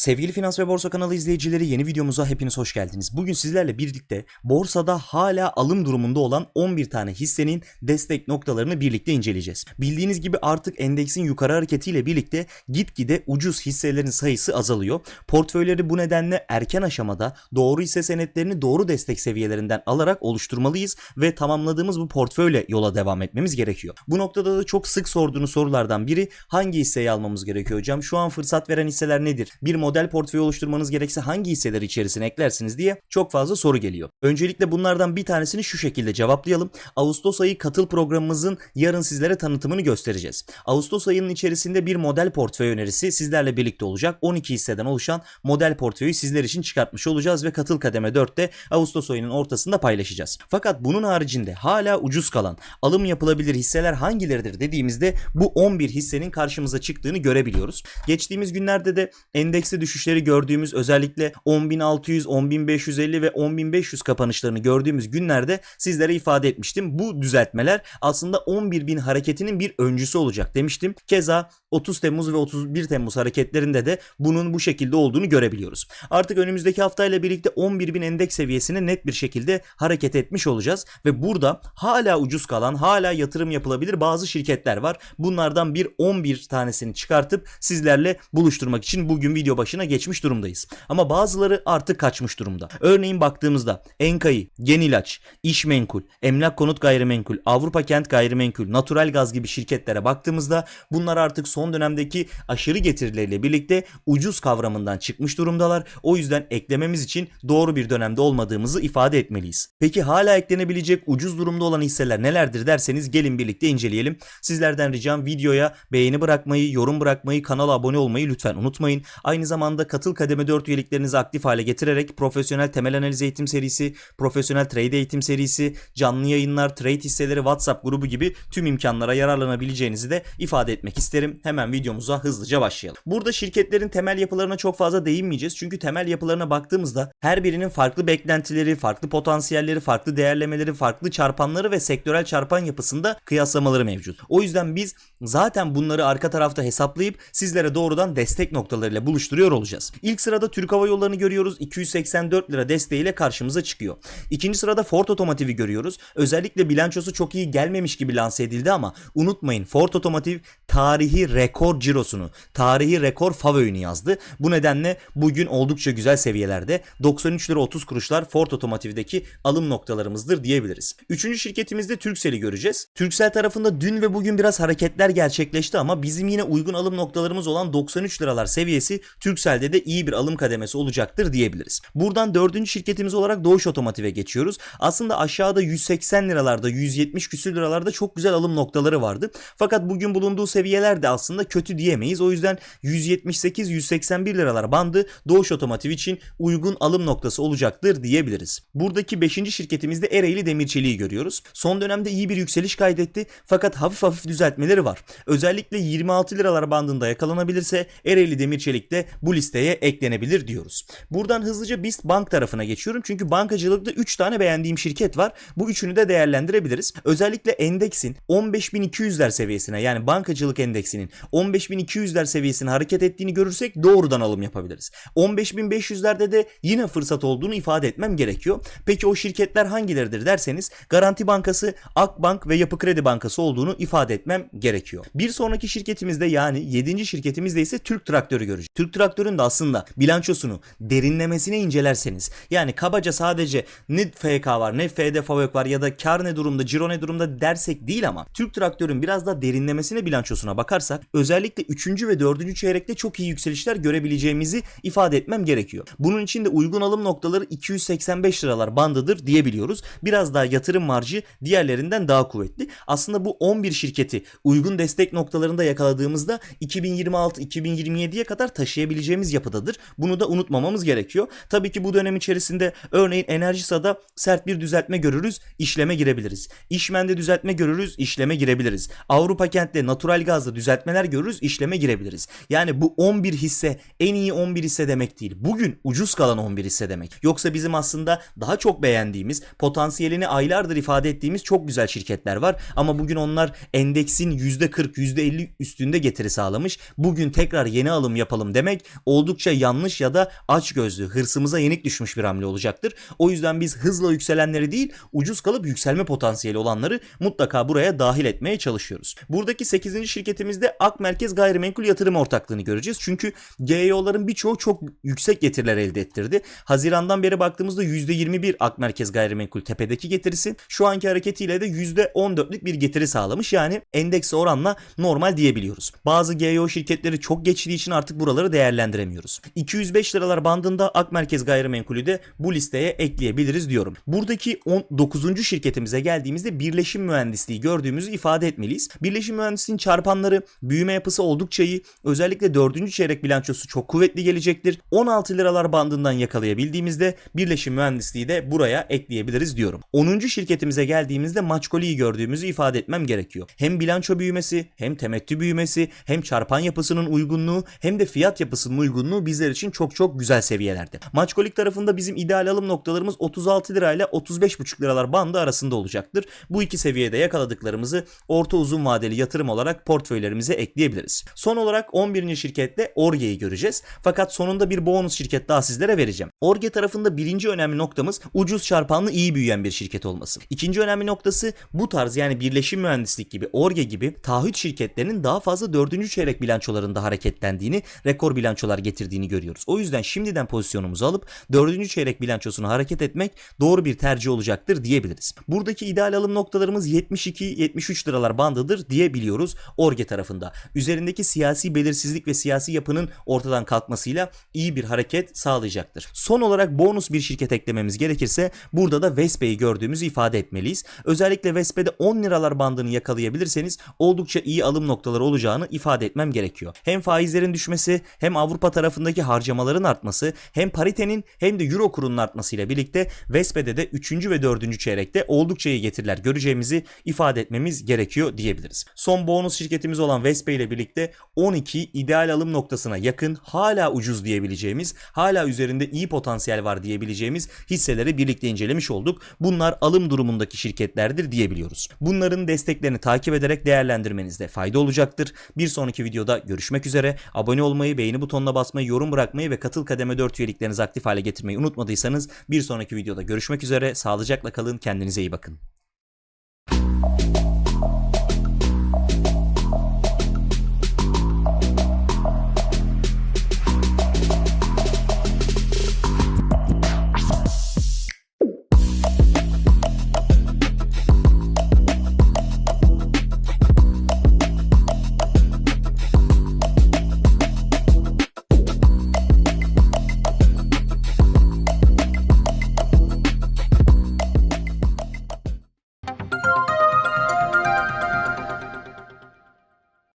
Sevgili Finans ve Borsa kanalı izleyicileri yeni videomuza hepiniz hoş geldiniz. Bugün sizlerle birlikte borsada hala alım durumunda olan 11 tane hissenin destek noktalarını birlikte inceleyeceğiz. Bildiğiniz gibi artık endeksin yukarı hareketiyle birlikte gitgide ucuz hisselerin sayısı azalıyor. Portföyleri bu nedenle erken aşamada doğru hisse senetlerini doğru destek seviyelerinden alarak oluşturmalıyız ve tamamladığımız bu portföyle yola devam etmemiz gerekiyor. Bu noktada da çok sık sorduğunuz sorulardan biri hangi hisseyi almamız gerekiyor hocam? Şu an fırsat veren hisseler nedir? Bir model portföyü oluşturmanız gerekse hangi hisseleri içerisine eklersiniz diye çok fazla soru geliyor. Öncelikle bunlardan bir tanesini şu şekilde cevaplayalım. Ağustos ayı katıl programımızın yarın sizlere tanıtımını göstereceğiz. Ağustos ayının içerisinde bir model portföy önerisi sizlerle birlikte olacak. 12 hisseden oluşan model portföyü sizler için çıkartmış olacağız ve katıl kademe 4'te Ağustos ayının ortasında paylaşacağız. Fakat bunun haricinde hala ucuz kalan alım yapılabilir hisseler hangileridir dediğimizde bu 11 hissenin karşımıza çıktığını görebiliyoruz. Geçtiğimiz günlerde de endekste düşüşleri gördüğümüz özellikle 10.600, 10.550 ve 10.500 kapanışlarını gördüğümüz günlerde sizlere ifade etmiştim. Bu düzeltmeler aslında 11.000 hareketinin bir öncüsü olacak demiştim. Keza 30 Temmuz ve 31 Temmuz hareketlerinde de bunun bu şekilde olduğunu görebiliyoruz. Artık önümüzdeki haftayla birlikte 11.000 endeks seviyesine net bir şekilde hareket etmiş olacağız ve burada hala ucuz kalan, hala yatırım yapılabilir bazı şirketler var. Bunlardan bir 11 tanesini çıkartıp sizlerle buluşturmak için bugün video başına geçmiş durumdayız. Ama bazıları artık kaçmış durumda. Örneğin baktığımızda Enkayı, Genilaç, İşmenkul, Emlak Konut Gayrimenkul, Avrupa Kent Gayrimenkul, Natural Gaz gibi şirketlere baktığımızda bunlar artık son dönemdeki aşırı getirileriyle birlikte ucuz kavramından çıkmış durumdalar. O yüzden eklememiz için doğru bir dönemde olmadığımızı ifade etmeliyiz. Peki hala eklenebilecek ucuz durumda olan hisseler nelerdir derseniz gelin birlikte inceleyelim. Sizlerden ricam videoya beğeni bırakmayı, yorum bırakmayı, kanala abone olmayı lütfen unutmayın. Aynı zamanda katıl kademe 4 üyeliklerinizi aktif hale getirerek profesyonel temel analiz eğitim serisi, profesyonel trade eğitim serisi, canlı yayınlar, trade hisseleri, WhatsApp grubu gibi tüm imkanlara yararlanabileceğinizi de ifade etmek isterim. Hemen videomuza hızlıca başlayalım. Burada şirketlerin temel yapılarına çok fazla değinmeyeceğiz. Çünkü temel yapılarına baktığımızda her birinin farklı beklentileri, farklı potansiyelleri, farklı değerlemeleri, farklı çarpanları ve sektörel çarpan yapısında kıyaslamaları mevcut. O yüzden biz zaten bunları arka tarafta hesaplayıp sizlere doğrudan destek noktalarıyla buluşturuyor olacağız. İlk sırada Türk Hava Yolları'nı görüyoruz. 284 lira desteğiyle karşımıza çıkıyor. İkinci sırada Ford Otomotiv'i görüyoruz. Özellikle bilançosu çok iyi gelmemiş gibi lanse edildi ama unutmayın Ford Otomotiv tarihi rekor cirosunu, tarihi rekor FAV öğünü yazdı. Bu nedenle bugün oldukça güzel seviyelerde 93 lira 30 kuruşlar Ford Otomotiv'deki alım noktalarımızdır diyebiliriz. Üçüncü şirketimizde Turkcell'i göreceğiz. Turkcell tarafında dün ve bugün biraz hareketler gerçekleşti ama bizim yine uygun alım noktalarımız olan 93 liralar seviyesi Turkcell'de de iyi bir alım kademesi olacaktır diyebiliriz. Buradan dördüncü şirketimiz olarak Doğuş Otomotiv'e geçiyoruz. Aslında aşağıda 180 liralarda 170 küsür liralarda çok güzel alım noktaları vardı. Fakat bugün bulunduğu seviyeler de aslında kötü diyemeyiz. O yüzden 178-181 liralar bandı Doğuş Otomotiv için uygun alım noktası olacaktır diyebiliriz. Buradaki 5. şirketimizde Ereğli Demirçelik'i görüyoruz. Son dönemde iyi bir yükseliş kaydetti fakat hafif hafif düzeltmeleri var. Özellikle 26 liralar bandında yakalanabilirse Ereğli Demirçelik de bu listeye eklenebilir diyoruz. Buradan hızlıca BIST Bank tarafına geçiyorum çünkü bankacılıkta 3 tane beğendiğim şirket var. Bu üçünü de değerlendirebiliriz. Özellikle endeksin 15.200'ler seviyesine yani bankacılık endeksinin 15.200'ler seviyesine hareket ettiğini görürsek doğrudan alım yapabiliriz. 15.500'lerde de yine fırsat olduğunu ifade etmem gerekiyor. Peki o şirketler hangileridir derseniz Garanti Bankası, Akbank ve Yapı Kredi Bankası olduğunu ifade etmem gerekiyor. Bir sonraki şirketimizde yani 7. şirketimizde ise Türk Traktörü göreceğiz. Türk Traktör'ün de aslında bilançosunu derinlemesine incelerseniz yani kabaca sadece ne FK var ne FD FAVÖK var ya da kar ne durumda ciro ne durumda dersek değil ama Türk Traktör'ün biraz daha derinlemesine bilançosuna bakarsak özellikle 3. ve 4. çeyrekte çok iyi yükselişler görebileceğimizi ifade etmem gerekiyor. Bunun için de uygun alım noktaları 285 liralar bandıdır diyebiliyoruz. Biraz daha yatırım marjı diğerlerinden daha kuvvetli. Aslında bu 11 şirketi uygun destek noktalarında yakaladığımızda 2026-2027'ye kadar taşıyabileceğimiz yapıdadır. Bunu da unutmamamız gerekiyor. Tabii ki bu dönem içerisinde örneğin Enerjisa'da sert bir düzeltme görürüz, işleme girebiliriz. İşmen'de düzeltme görürüz, işleme girebiliriz. Avrupa Kent'te natural gazda düzeltmeler görürüz, işleme girebiliriz. Yani bu 11 hisse en iyi 11 hisse demek değil. Bugün ucuz kalan 11 hisse demek. Yoksa bizim aslında daha çok beğendiğimiz, potansiyelini aylardır ifade ettiğimiz çok güzel şirketler var. Ama bugün onlar endeksin %40, %50 üstünde getiri sağlamış. Bugün tekrar yeni alım yapalım demek oldukça yanlış ya da aç gözlü, hırsımıza yenik düşmüş bir hamle olacaktır. O yüzden biz hızla yükselenleri değil, ucuz kalıp yükselme potansiyeli olanları mutlaka buraya dahil etmeye çalışıyoruz. Buradaki 8. şirketimizde Ak Merkez Gayrimenkul Yatırım Ortaklığı'nı göreceğiz. Çünkü GEO'ların birçoğu çok yüksek getiriler elde ettirdi. Hazirandan beri baktığımızda %21 Ak Merkez Gayrimenkul tepedeki getirisi şu anki hareketiyle de %14'lük bir getiri sağlamış. Yani endeks oranla normal diyebiliyoruz. Bazı GEO şirketleri çok geçtiği için artık buraları değerlendiremiyoruz. 205 liralar bandında Ak Merkez Gayrimenkulü de bu listeye ekleyebiliriz diyorum. Buradaki 9. şirketimize geldiğimizde birleşim mühendisliği gördüğümüzü ifade etmeliyiz. Birleşim mühendisliğinin çarpanları büyüme yapısı oldukça iyi. Özellikle 4. çeyrek bilançosu çok kuvvetli gelecektir. 16 liralar bandından yakalayabildiğimizde birleşim mühendisliği de buraya ekleyebiliriz diyorum. 10. şirketimize geldiğimizde Maçkoli'yi gördüğümüzü ifade etmem gerekiyor. Hem bilanço büyümesi, hem temettü büyümesi, hem çarpan yapısının uygunluğu, hem de fiyat yapısının uygunluğu bizler için çok çok güzel seviyelerde. Maçkolik tarafında bizim ideal alım noktalarımız 36 lirayla 35,5 liralar bandı arasında olacaktır. Bu iki seviyede yakaladıklarımızı orta uzun vadeli yatırım olarak portföylerimize ekleyebiliriz. Son olarak 11. şirkette Orge'yi göreceğiz. Fakat sonunda bir bonus şirket daha sizlere vereceğim. Orge tarafında birinci önemli noktamız ucuz çarpanlı iyi büyüyen bir şirket olması. İkinci önemli noktası bu tarz yani birleşim mühendislik gibi Orge gibi taahhüt şirketlerinin daha fazla dördüncü çeyrek bilançolarında hareketlendiğini, rekor bilançolar getirdiğini görüyoruz. O yüzden şimdiden pozisyonumuzu alıp dördüncü çeyrek bilançosuna hareket etmek doğru bir tercih olacaktır diyebiliriz. Buradaki ideal alım noktalarımız 72-73 liralar bandıdır diyebiliyoruz Orge tarafında. Üzerindeki siyasi belirsizlik ve siyasi yapının ortadan kalkmasıyla iyi bir hareket sağlayacaktır. Son olarak bonus bir şirket eklememiz gerekirse burada da Vespe'yi gördüğümüzü ifade etmeliyiz. Özellikle Vespe'de 10 liralar bandını yakalayabilirseniz oldukça iyi alım noktaları olacağını ifade etmem gerekiyor. Hem faizlerin düşmesi hem Avrupa tarafındaki harcamaların artması hem paritenin hem de euro kurunun artmasıyla birlikte Vespe'de de 3. ve 4. çeyrekte oldukça iyi getiriler göreceğimizi ifade etmemiz gerekiyor diyebiliriz. Son bonus şirketimiz olan Vespe ile birlikte 12 ideal alım noktasına yakın hala ucuz diyebileceğimiz, hala üzerinde iyi potansiyel var diyebileceğimiz hisseleri birlikte incelemiş olduk. Bunlar alım durumundaki şirketlerdir diyebiliyoruz. Bunların desteklerini takip ederek değerlendirmenizde fayda olacaktır. Bir sonraki videoda görüşmek üzere. Abone olmayı, beğeni butonuna basmayı, yorum bırakmayı ve katıl kademe 4 üyeliklerinizi aktif hale getirmeyi unutmadıysanız bir sonraki videoda görüşmek üzere. Sağlıcakla kalın, kendinize iyi bakın.